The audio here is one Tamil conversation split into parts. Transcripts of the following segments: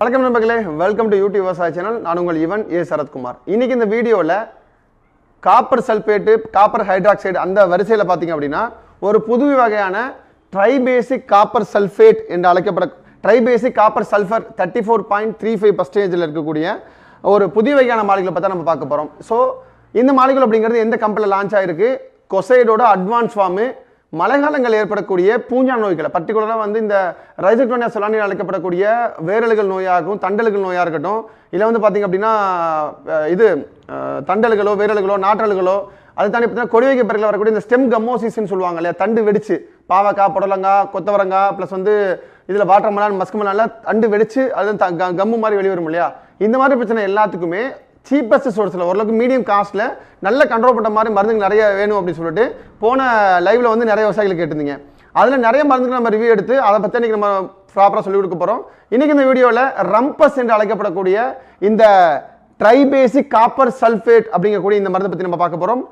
வணக்கம் நண்பர்களே வெல்கம் டு யூடியூப் விவசாய சேனல் நான் உங்கள் இவன் ஏ சரத்குமார். இன்னைக்கு இந்த வீடியோவில் காப்பர் சல்பேட்டு காப்பர் ஹைட்ராக்சைடு அந்த வரிசையில் பார்த்தீங்க அப்படின்னா ஒரு புது வகையான ட்ரைபேசிக் காப்பர் சல்ஃபேட் என்று அழைக்கப்பட tribasic copper sulphur thirty four point three five பர்சன்டேஜில் இருக்கக்கூடிய ஒரு புதிய வகையான மாளிகளை பார்த்தா நம்ம பார்க்க போகிறோம் ஸோ இந்த மாளிகள் அப்படிங்கிறது எந்த கம்பெனியில் லான்ச் ஆயிருக்கு? கொசைடோட அட்வான்ஸ் ஃபார்மு மழைக்காலங்கள் ஏற்படக்கூடிய பூஞ்சா நோய்களை பர்டிகுலராக வந்து இந்த ரைசக்டோனியா சொலானியில் அழைக்கப்படக்கூடிய வேரலுகள் நோயாகவும் தண்டல்கள் நோயாக இருக்கட்டும் இல்லை வந்து பார்த்தீங்க அப்படின்னா இது தண்டல்களோ வேரல்களோ நாற்றல்களோ அது தாண்டி பார்த்தீங்கன்னா கொடிவைக்க பிறகு வரக்கூடிய இந்த ஸ்டெம் கம்மோசிஸ்ன்னு சொல்லுவாங்க இல்லையா? தண்டு வெடிச்சு பாவக்காய் புடலங்காய் கொத்தவரங்காய் ப்ளஸ் வந்து இதில் வாட்டர் மலான் மஸ்க் தண்டு வெடிச்சு அது த- கம்மு மாதிரி வெளியே வரும் இல்லையா? இந்த மாதிரி பிரச்சனை எல்லாத்துக்குமே சீப்பஸ்ட் சோர்ஸில் ஓரளவுக்கு மீடியம் காஸ்ட்டில் நல்ல கண்ட்ரோல் பண்ணுற மாதிரி மருந்துகள் நிறைய வேணும் அப்படின்னு சொல்லிட்டு போன லைவில் வந்து நிறைய விவசாயிகள் கேட்டிருந்தீங்க. அதில் நிறைய மருந்துகள் நம்ம ரிவ்யூ எடுத்து அதை பற்றி இன்றைக்கி நம்ம ப்ராப்பராக சொல்லி கொடுக்க போகிறோம் இன்றைக்கி இந்த வீடியோவில் ரம்பஸ் என்று அழைக்கப்படக்கூடிய இந்த ட்ரைபேசிக் காப்பர் சல்ஃபேட் அப்படிங்கக்கூடிய இந்த மருந்தை பற்றி நம்ம பார்க்க போகிறோம்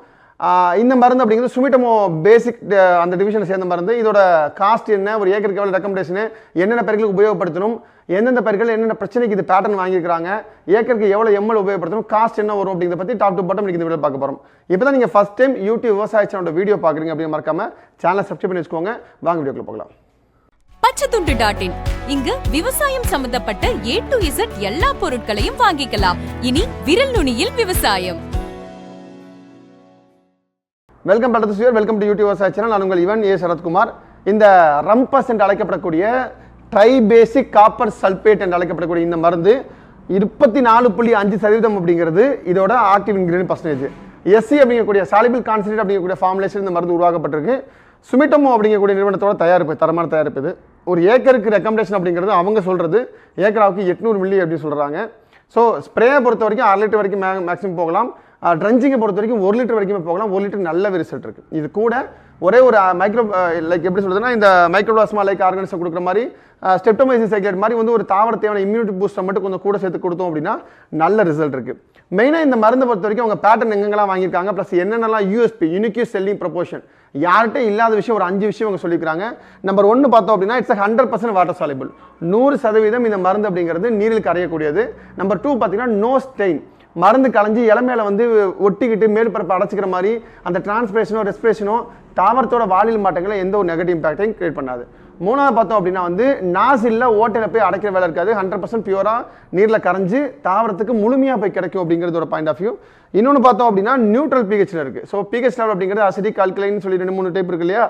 இந்த மருந்து அப்படிங்கிறது சுமிட்டமோ பேசிக் அந்த டிவிஷனை சேர்ந்த மருந்து. இதோட காஸ்ட் என்ன? ஒரு ஏக்கருக்கு எவ்வளோ ரெக்கமெண்டேஷனு என்னென்ன பயிர்களுக்கு உபயோகப்படுத்தணும்? எந்தெந்த பயிர்கள் என்னென்ன பிரச்சனைக்கு இது பேட்டர்ன் வாங்கியிருக்காங்க ஏக்கருக்கு எவ்வளோ எம்எல் உபயோகப்படுத்தணும்? காஸ்ட் என்ன வரும் அப்படிங்கிறத பற்றி டாப் டு பாட்டம் இன்றைக்கி இந்த வீடியோ பார்க்க போகிறோம் இப்போ தான் நீங்கள் ஃபஸ்ட் டைம் யூடியூப் விவசாய சேனலோட வீடியோ பார்க்குறீங்க அப்படின்னு மறக்காம சேனலை சப்ஸ்கிரைப் பண்ணி வச்சுக்கோங்க. வாங்க வீடியோக்குள்ள போகலாம். பச்சைத்துண்டு டாட் இன் இங்கு விவசாயம் சம்பந்தப்பட்ட ஏ டு இசட் எல்லா பொருட்களையும் வாங்கிக்கலாம். இனி விரல் நுனியில் விவசாயம். Welcome back sure welcome to youtuber channel நான் உங்கள் இவன் ஏ. சரத்குமார். இந்த ரம்பஸ் என்று அழைக்கப்படக்கூடிய ட்ரைபேசிக் காப்பர் சல்பேட் என்று அழைக்கப்படக்கூடிய இந்த மருந்து இருபத்தி நாலு புள்ளி அஞ்சு சதவீதம் அப்படிங்கிறது இதோட ஆக்டிவ் இன்கிரீடியன் பர்சன்டேஜ் எஸ்சி அப்படிங்கக்கூடிய சாலிபிள் கான்சன்ட்ரேட் அப்படிங்கக்கூடிய ஃபார்முலேஷன் இந்த மருந்து உருவாக்கப்பட்டிருக்கு. சுமிட்டமோ அப்படிங்கக்கூடிய நிறுவனத்தோட தயாரிப்பு தரமான தயாரிப்பு இது. ஒரு ஏக்கருக்கு ரெக்கமெண்டேஷன் அப்படிங்கிறது அவங்க சொல்கிறது ஏக்கராவுக்கு எட்நூறு மில்லி அப்படின்னு சொல்கிறாங்க ஸோ ஸ்ப்ரேயை பொறுத்த வரைக்கும் அரை லிட்டர் வரைக்கும் மேக்ஸிமம் போகலாம். ட்ரஞ்சிங்கை பொறுத்த வரைக்கும் ஒரு லிட்டர் வரைக்குமே போகலாம். ஒரு லிட்டர் நல்ல ரிசல்ட் இருக்கு. இது கூட ஒரே ஒரு மைக்ரோ லைக் எப்படி சொல்றதுன்னா இந்த மைக்ரோபிளாஸ்மா லைக் ஆர்கனிசம் கொடுக்குற மாதிரி ஸ்டெப்டோமைசிஸ் சைக்லேட் மாதிரி வந்து ஒரு தாவர தேவையான இம்யூனிட்டி பூஸ்டர் மட்டும் கொஞ்சம் கூட சேர்த்து கொடுத்தோம் அப்படின்னா நல்ல ரிசல்ட் இருக்கு. மெயினாக இந்த மருந்தை பொறுத்த வரைக்கும் அவங்க பேட்டர்ன் எங்கெங்கெல்லாம் வாங்கியிருக்காங்க ப்ளஸ் என்னென்னலாம் யூஎஸ்பி யூனிக்யூ செல்லிங் ப்ரொபோஷன் யார்கிட்ட இல்லாத விஷயம் ஒரு அஞ்சு விஷயம் அவங்க சொல்லியிருக்காங்க நம்பர் ஒன்று பார்த்தோம் அப்படின்னா it's hundred percent water soluble நூறு சதவீதம் இந்த மருந்து அப்படிங்கிறது நீரில் கரையக்கூடியது. நம்பர் டூ பார்த்தீங்கன்னா நோ ஸ்டெயின் மருந்து கலைஞ்சி இளமையில வந்து ஒட்டிக்கிட்டு மேற்பரப்பு அடைச்சிக்கிற மாதிரி அந்த டிரான்ஸ்பிரேஷனோ ரெஸ்பிரேஷனோ தாவரத்தோட வாலியல் மாட்டங்களில் எந்த ஒரு நெகட்டிவ் இம்பாக்டையும் கிரியேட் பண்ணாது. மூணாவது பார்த்தோம் அப்படின்னா வந்து நாசில்ல ஓட்டையில் போய் அடைக்கிற வேலை இருக்காது. ஹண்ட்ரட் பர்சன்ட் பியூராக நீரில் கரைஞ்சி தாவரத்துக்கு முழுமையாக போய் கிடைக்கும் அப்படிங்கிறது ஒரு பாயிண்ட் ஆஃப் வியூ இன்னொன்று பார்த்தோம் அப்படின்னா நியூட்ரல் பிஹெச்ல இருக்குது ஸோ பிஹெச் லெவல் அப்படிங்கிறது அசிடிக் கால்குலைன்னு சொல்லி ரெண்டு மூணு டைப் இருக்கு இல்லையா?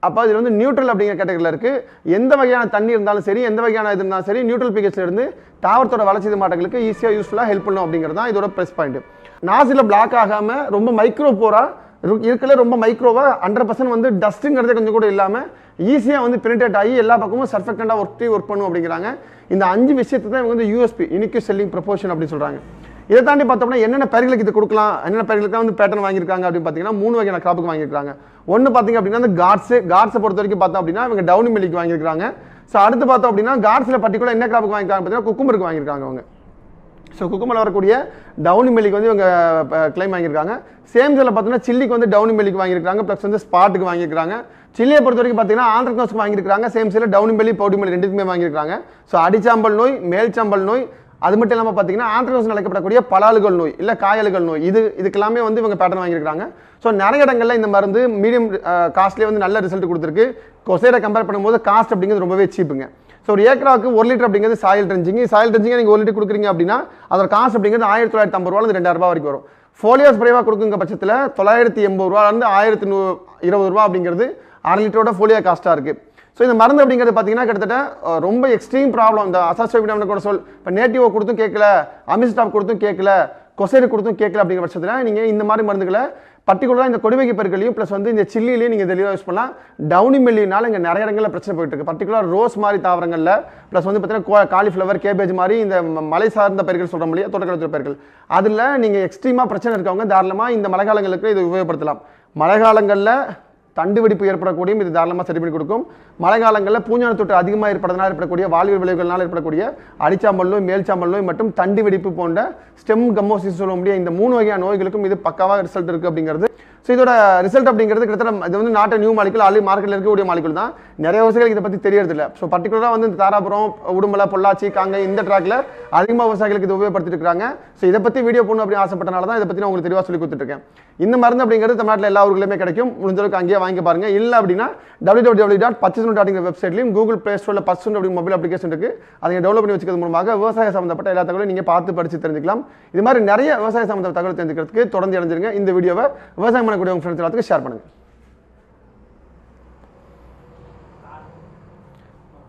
அப்போ இது வந்து நியூட்ரல் அப்படிங்கிற கேட்டகரியில் இருக்குது எந்த வகையான தண்ணி இருந்தாலும் சரி எந்த வகையான இது இருந்தாலும் சரி நியூட்ரல் பிஹெச்ல தாவரத்தோட வளர்ச்சி மாற்றங்களுக்கு ஈஸியாக யூஸ்ஃபுல்லாக ஹெல்ப் பண்ணும் அப்படிங்கிறது தான் இதோட ப்ளஸ் பாயிண்ட் நாசில் பிளாக் ஆகாமல் ரொம்ப மைக்ரோ போரா இருக்கல ரொம்ப மைக்ரோவாக ஹண்ட்ரட் பர்சன்ட் வந்து டஸ்ட்டுங்கிறதே கொஞ்சம் கூட இல்லாமல் ஈஸியாக வந்து பிரிண்டேட் ஆகி எல்லா பக்கமும் சர்ஃபெக்டண்டாக ஒர்க் ஒர்க் பண்ணும் அப்படிங்கிறாங்க. இந்த அஞ்சு விஷயத்தை தான் இவங்க வந்து யூஎஸ்பி யூனிக்யூ செல்லிங் ப்ரொபோஷன் அப்படின்னு சொல்கிறாங்க இதை தாண்டி பார்த்தோம்னா என்னென்ன பயிர்களுக்கு இது கொடுக்கலாம் என்னென்ன பயிர்களுக்கு வந்து பேட்டர்ன் வாங்கியிருக்காங்க அப்படின்னு பார்த்தீங்கன்னா மூணு வகையான கிராப்புக்கு வாங்கியிருக்காங்க. ஒன்று பார்த்தீங்க அப்படின்னா அந்த காட்ஸு காட்ஸை பொறுத்த வரைக்கும் பார்த்தோம் அப்படின்னா இவங்க டவுனி மில்லிக்கு வாங்கியிருக்காங்க ஸோ அடுத்து பார்த்தோம் அப்படின்னா காட்ஸில் பர்டிகுலர் என்ன கிராப்புக்கு வாங்கியிருக்காங்க பார்த்தீங்கன்னா குக்கும்பருக்கு வாங்கியிருக்காங்க அவங்க ஸோ குக்குமரில் வரக்கூடிய டவுனி மில்லிக்கு வந்து இவங்க கிளைம் வாங்கியிருக்காங்க. சேம் இதில் பார்த்தீங்கன்னா சில்லிக்கு வந்து டவுனி மில்லிக்கு வாங்கியிருக்காங்க ப்ளஸ் வந்து ஸ்பாட்டுக்கு வாங்கியிருக்காங்க சில்லியை பொறுத்த வரைக்கும் பார்த்தீங்கன்னா ஆந்திரகோஸ்க்கு வாங்கியிருக்காங்க சேம் சில டவுனி மில்லி பவுடி மில்லி ரெண்டுக்குமே வாங்கியிருக்காங்க ஸோ அடிச்சாம்பல் நோய் மேல்சாம்பல் நோய் அது மட்டும் இல்லாமல் பார்த்தீங்கன்னா ஆந்திரகோஸ் அழைக்கப்படக்கூடிய பலாலுகள் நோய் இல்லை காயல்கள் நோய் இது இதுக்கெல்லாமே வந்து இவங்க பேட்டர்ன் வாங்கியிருக்காங்க ஸோ நிறைய இடங்களில் இந்த மருந்து மீடியம் காஸ்ட்லேயே வந்து நல்ல ரிசல்ட் கொடுத்துருக்கு. கொசைரை கம்பேர் பண்ணும்போது காஸ்ட் அப்படிங்கிறது ரொம்பவே சீப்புங்க ஸோ ஒரு ஏக்கராவுக்கு ஒரு லிட்டர் அப்படிங்கிறது சாயல் ட்ரெஞ்சிங் சாயல் ட்ரெஞ்சிங் நீங்கள் ஒரு லிட்டர் கொடுக்குறீங்க அப்படின்னா அதோட காஸ்ட் அப்படிங்கிறது ஆயிரத்தி தொள்ளாயிரத்தி ஐம்பது ரூபாய் ரெண்டாயிரம் ரூபாய் வரைக்கும் வரும். ஃபோலியோஸ் குறைவாக கொடுக்குங்க பட்சத்தில் தொள்ளாயிரத்தி எண்பது ரூபாலேருந்து ஆயிரத்தி நூ இருபது ரூபா அப்படிங்கிறது அரை லிட்டரோட ஃபோலியோ காஸ்ட்டாக இருக்குது ஸோ இந்த மருந்து அப்படிங்கிறது பார்த்தீங்கன்னா கிட்டத்தட்ட ரொம்ப எக்ஸ்ட்ரீம் ப்ராப்ளம் இந்த அசாஸ்டோபிடம் கூட சொல் இப்போ நேட்டிவோ கொடுத்தும் கேட்கல அமிஸ்டாப் கொடுத்தும் கேட்கல கொசைடு கொடுத்தும் கேட்கல அப்படிங்கிற பட்சத்தில் நீங்கள் இந்த மாதிரி மருந்துகளை பர்டிகுலராக இந்த கொடுவகை பெருக்கலையும் ப்ளஸ் வந்து இந்த சில்லிலையும் நீங்கள் தெளிவாக யூஸ் பண்ணலாம். டவுனி மெல்லினால இங்கே நிறைய இடங்களில் பிரச்சனை போயிட்டு இருக்கு. பர்டிகுலர் ரோஸ் மாதிரி தாவரங்களில் ப்ளஸ் வந்து பார்த்தீங்கன்னா காலிஃப்ளவர் கேபேஜ் மாதிரி இந்த மலை சார்ந்த பயிர்கள் சொல்கிறோம் இல்லையா தோட்டக்கலத்தில் பயிர்கள். அதில் நீங்கள் எக்ஸ்ட்ரீமாக பிரச்சனை இருக்கவங்க தாராளமாக இந்த மழைக்காலங்களுக்கு இதை உபயோகப்படுத்தலாம். மழைக்காலங்களில் தண்டு வெடிப்பு ஏற்படக்கூடியும் இது தாராளமாக சரி பண்ணி கொடுக்கும். மழை காலங்களில் பூஞ்சான தொற்று அதிகமாக ஏற்படுறதுனால ஏற்படக்கூடிய வாழ்வியல் விளைவுகளால் ஏற்படக்கூடிய அடிச்சாம்பல் நோய் மேல்சாம்பல் நோய் மற்றும் தண்டு வெடிப்பு போன்ற ஸ்டெம் கம்மோசிஸ் சொல்ல முடியும் இந்த மூணு வகையான நோய்களுக்கும் இது பக்காவாக ரிசல்ட் இருக்குது அப்படிங்கிறது ஸோ இதோட ரிசல்ட் அப்படிங்கிறது கிட்டத்தட்ட இது வந்து நாட்டு நியூ மாலிகுல் ஆல்ரெடி மார்க்கெட்டில் இருக்கக்கூடிய மாலிகுல் தான். நிறைய விவசாயிகளுக்கு இதை பற்றி தெரியறது இல்லை ஸோ பர்டிகுலராக வந்து இந்த தாராபுரம் உடுமலை பொள்ளாச்சி காங்கை இந்த ட்ராக்ல அதிகமாக விவசாயிகளுக்கு இது உபயோகப்படுத்திட்டு இருக்காங்க ஸோ இதை பற்றி வீடியோ போடணும் அப்படின்னு ஆசைப்பட்டனால தான் இதை பற்றி நான் உங்களுக்கு தெளிவாக சொல்லி கொடுத்துருக்கேன் இந்த மருந்து அப்படிங்கிறது தமிழ்நாட்டில் எல்லா ஊர்களுமே கிடைக்கும். முடிஞ்ச அளவுக்கு அங்கேயே வாங்கி பாருங்க. இல்லை அப்படின்னா டபிள்யூ டபிள்யூ டாட் பச்சை டாட் வெப்சைட்லையும் கூகுள் பிளே ஸ்டோரில் பர்சன் அப்படி மொபைல் அப்ளிகேஷன் இருக்கு. அதை டெவலப் பண்ணி வச்சுக்கிறது மூலமாக விவசாய சம்மந்தப்பட்ட எல்லா தகவலையும் நீங்கள் பார்த்து படித்து தெரிஞ்சுக்கலாம். இது மாதிரி நிறைய விவசாய சம்மந்த தகவல் தெரிஞ்சுக்கிறதுக்கு தொடர்ந்து இணைஞ்சிருங்க. இந்த வீடியோவை விவசாயம் பண்ணக்கூடிய உங்கள் ஃப்ரெண்ட்ஸ் எல்லாத்துக்கும் ஷேர் பண்ணுங்கள்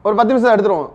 ஒரு பத்து நிமிஷம் எடுத்துருவோம்.